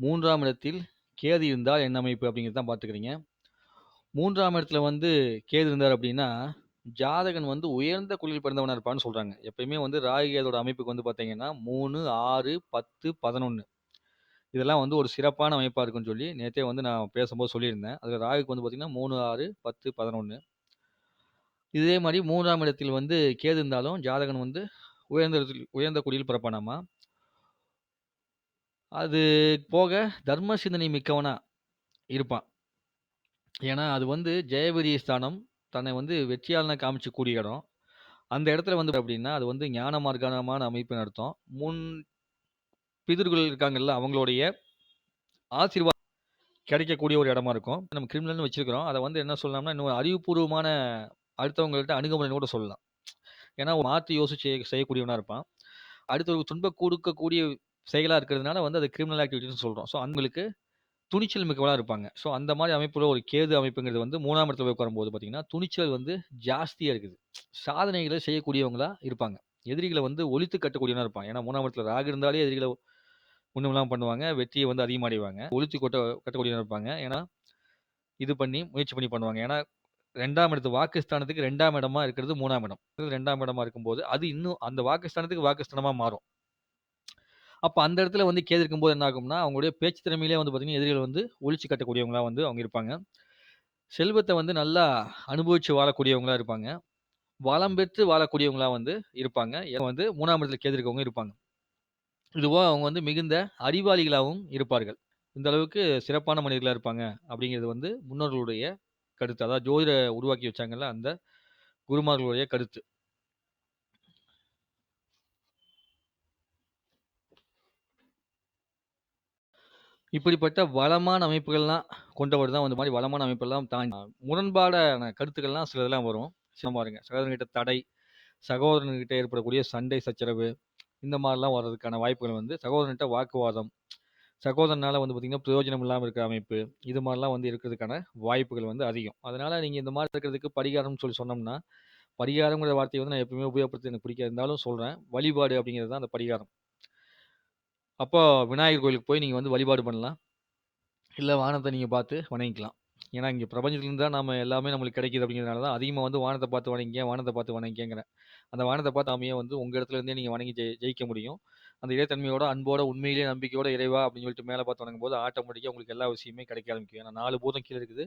மூன்றாம் இடத்தில் கேது இருந்தால் என்ன அமைப்பு அப்படிங்கிறது தான் பார்த்துக்கிறீங்க. மூன்றாம் இடத்துல வந்து கேது இருந்தார் அப்படின்னா ஜாதகன் வந்து உயர்ந்த குழியில் பிறந்தவனாக இருப்பான்னு சொல்கிறாங்க எப்பயுமே வந்து ராகு கேதோட அமைப்புக்கு வந்து பார்த்தீங்கன்னா மூணு ஆறு பத்து பதினொன்று இதெல்லாம் வந்து ஒரு சிறப்பான அமைப்பாக இருக்குன்னு சொல்லி நேற்றே வந்து நான் பேசும்போது சொல்லியிருந்தேன். அதில் ராகுக்கு வந்து பார்த்தீங்கன்னா மூணு ஆறு பத்து பதினொன்று இதே மாதிரி மூன்றாம் இடத்தில் வந்து கேது இருந்தாலும் ஜாதகன் வந்து உயர்ந்த இடத்தில் உயர்ந்த குடியில் பிறப்பானாமா? அது போக தர்ம சிந்தனை மிக்கவனா இருப்பான். ஏன்னா அது வந்து ஜெயவீரிய ஸ்தானம் தன்னை வந்து வெற்றியாளனை காமிச்சு கூடிய இடம். அந்த இடத்துல வந்து அப்படின்னா அது வந்து ஞான மார்க்கமான அமைப்பின் அர்த்தம் முன் பிதிர்கள் இருக்காங்கல்ல அவங்களுடைய ஆசீர்வாதம் கிடைக்கக்கூடிய ஒரு இடமா இருக்கும். நம்ம கிரிமினல்னு வச்சிருக்கிறோம். அதை வந்து என்ன சொல்லலாம்னா இன்னும் அறிவுபூர்வமான அடுத்தவங்கள்ட்ட அணுகுமுறைன்னு கூட சொல்லலாம். ஏன்னா மாற்றி யோசிச்சு செய்யக்கூடியவனாக செய்யக்கூடியவனா இருப்பான். அடுத்தவருக்கு துன்பம் கொடுக்கக்கூடிய செயலாக இருக்கிறதுனால வந்து அது கிரிமினல் ஆக்டிவிட்டின்னு சொல்கிறோம் ஸோ அவங்களுக்கு துணிச்சல் மிக்கவளாக இருப்பாங்க. ஸோ அந்த மாதிரி அமைப்பில் ஒரு கேது அமைப்புங்கிறது வந்து மூணாம் இடத்துல போய் உட்காரும்போது பார்த்தீங்கன்னா துணிச்சல் வந்து ஜாஸ்தியாக இருக்குது. சாதனைகளை செய்யக்கூடியவங்களாக இருப்பாங்க. எதிரிகளை வந்து ஒழித்து கட்டக்கூடியவனா இருப்பாங்க. ஏன்னா மூணாம் இடத்துல ராகு இருந்தாலே எதிரிகளை ஒன்றுமெல்லாம் பண்ணுவாங்க. வெற்றியை வந்து அதிகமாடிவாங்க ஒழித்து கொட்ட கட்டக்கூடியவனா இருப்பாங்க. ஏன்னா இது பண்ணி முயற்சி பண்ணி பண்ணுவாங்க. ஏன்னா ரெண்டாம் இடத்து வாக்குஸ்தானத்துக்கு ரெண்டாம் இடமா இருக்கிறது மூணாம் இடம். ரெண்டாம் இடமா இருக்கும்போது அது இன்னும் அந்த வாக்குஸ்தானத்துக்கு வாக்குஸ்தானமாக மாறும். அப்போ அந்த இடத்துல வந்து கேது இருக்கும்போது என்ன ஆகும்னா அவங்களுடைய பேச்சு திறமையிலே வந்து பார்த்தீங்கன்னா எதிரிகள் வந்து ஒழிச்சு கட்டக்கூடியவங்களா வந்து அவங்க இருப்பாங்க. செல்வத்தை வந்து நல்லா அனுபவிச்சு வாழக்கூடியவங்களா இருப்பாங்க. வளம் பெற்று வாழக்கூடியவங்களா வந்து இருப்பாங்க. ஏன் வந்து மூணாம் இடத்துல கேது இருக்கவங்க இருப்பாங்க. இதுவோ அவங்க வந்து மிகுந்த அறிவாளிகளாகவும் இருப்பார்கள். இந்த அளவுக்கு சிறப்பான மனிதர்களாக இருப்பாங்க அப்படிங்கிறது வந்து முன்னோர்களுடைய கருத்து. அதாவது ஜோதிட உருவாக்கி வச்சாங்கல்ல அந்த குருமார்களுடைய கருத்து. இப்படிப்பட்ட வளமான அமைப்புகள்லாம் கொண்டவர் தான். அந்த மாதிரி வளமான அமைப்பெல்லாம் தாண்டி முரண்பாடான கருத்துக்கள்லாம் சிலதெல்லாம் வரும். சில பாருங்க. சகோதரன்கிட்ட தடை சகோதரன்கிட்ட ஏற்படக்கூடிய சண்டை சச்சரவு இந்த மாதிரிலாம் வர்றதுக்கான வாய்ப்புகள் வந்து சகோதரன்கிட்ட வாக்குவாதம் சகோதரனால் வந்து பார்த்தீங்கன்னா பிரயோஜனம் இல்லாமல் இருக்கிற அமைப்பு இது மாதிரிலாம் வந்து இருக்கிறதுக்கான வாய்ப்புகள் வந்து அதிகம். அதனால் நீங்கள் இந்த மாதிரி இருக்கிறதுக்கு பரிகாரம்னு சொல்லி சொன்னோம்னா பரிகாரங்கிற வார்த்தையை வந்து நான் எப்பவுமே உபயோகப்படுத்தி எனக்கு பிடிக்காது. இருந்தாலும் சொல்கிறேன் வழிபாடு அப்படிங்கிறது தான் அந்த பரிகாரம். அப்போ விநாயகர் கோயிலுக்கு போய் நீங்கள் வந்து வழிபாடு பண்ணலாம். இல்லை வானத்தை நீங்கள் பார்த்து வணங்கிக்கலாம். ஏன்னா இங்கே பிரபஞ்சத்துலேருந்து தான் நம்ம எல்லாமே நம்மளுக்கு கிடைக்கிது அப்படிங்கிறனால தான் அதிகமாக வந்து வானத்தை பார்த்து வணங்கிங்க வானத்தை பார்த்து வணங்கிங்கிறேன் அந்த வானத்தை பார்த்து அமையே வந்து உங்கள் இடத்துல இருந்தே நீங்கள் வணங்கி ஜெய் ஜெயிக்க முடியும். அந்த இறைத்தன்மையோட அன்போட உண்மையிலேயே நம்பிக்கையோட இறைவா அப்படின்னு சொல்லிட்டு மேலே பார்த்து வணங்கும் போது ஆட்டோமேட்டிக்காக உங்களுக்கு எல்லா விஷயமே கிடைக்க ஆரம்பிக்கும். ஏன்னா நாலு பூதம் கீழே இருக்குது.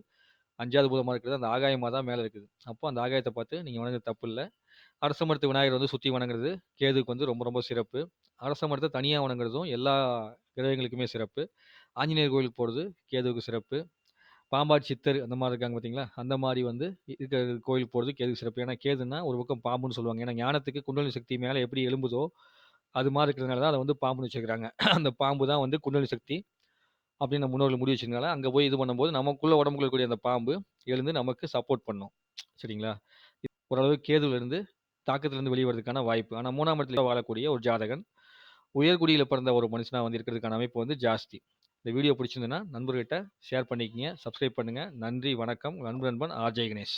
அஞ்சாவது பூதமாக இருக்குது அந்த ஆகாயமாக தான் மேலே இருக்குது. அப்போ அந்த ஆகாயத்தை பார்த்து நீங்கள் வணங்குறது தப்பு இல்லை. அரச மரத்து விநாயகர் வந்து சுற்றி வணங்குறது கேதுக்கு வந்து ரொம்ப ரொம்ப சிறப்பு. அரச மரத்தை தனியாக வணங்குறதும் எல்லா கிரகங்களுக்குமே சிறப்பு. ஆஞ்சநேயர் கோயிலுக்கு போகிறது கேதுவுக்கு சிறப்பு. பாம்பாடி சித்தர் அந்த மாதிரி இருக்காங்க பார்த்தீங்களா? அந்த மாதிரி வந்து இருக்கிற கோயிலுக்கு போகிறது கேதுக்கு சிறப்பு. ஏன்னா கேதுன்னா ஒரு பக்கம் பாம்புன்னு சொல்லுவாங்க. ஏன்னா ஞானத்துக்கு குண்டலினி சக்தி மேலே எப்படி எழும்புதோ அது மாதிரி இருக்கிறதுனால தான் அதை வந்து பாம்புன்னு வச்சுக்கிறாங்க. அந்த பாம்பு தான் வந்து குண்டலினி சக்தி அப்படின்னு நம்ம முன்னோர்கள் முடிவு வச்சிருக்கனால அங்கே போய் இது பண்ணும்போது நமக்குள்ளே உடம்புக்குள்ள கூடிய அந்த பாம்பு எழுந்து நமக்கு சப்போர்ட் பண்ணும். சரிங்களா? ஓரளவு கேதுவிலிருந்து தாக்கத்திலிருந்து வெளிவரதுக்கான வாய்ப்பு. ஆனால் மூணாம் இடத்துல வாழக்கூடிய ஒரு ஜாதகன் உயர்குடியில் பிறந்த ஒரு மனுஷனாக வந்து இருக்கிறதுக்கான அமைப்பு வந்து ஜாஸ்தி. இந்த வீடியோ பிடிச்சிருந்ததுன்னா நண்பர்கிட்ட ஷேர் பண்ணிக்கங்க சப்ஸ்கிரைப் பண்ணுங்கள் நன்றி வணக்கம். உங்கள் நண்பன் ஆர்ஜே கணேஷ்.